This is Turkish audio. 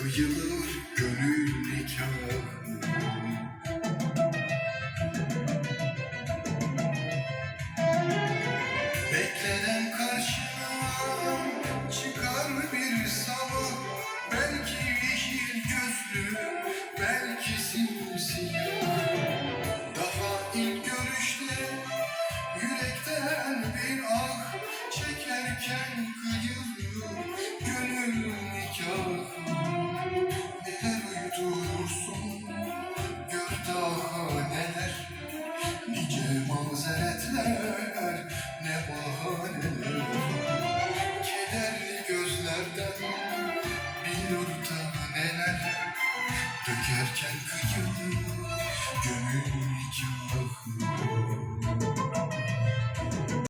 kıyılır gönül nikahı Beklenen karşılığa çıkar bir sabah. Belki yeşil gözlü, belki simsiyah. Daha ilk görüşte yürekten bir ah Çekerken kıyılır. Dökerken kıyılır gönül nikahı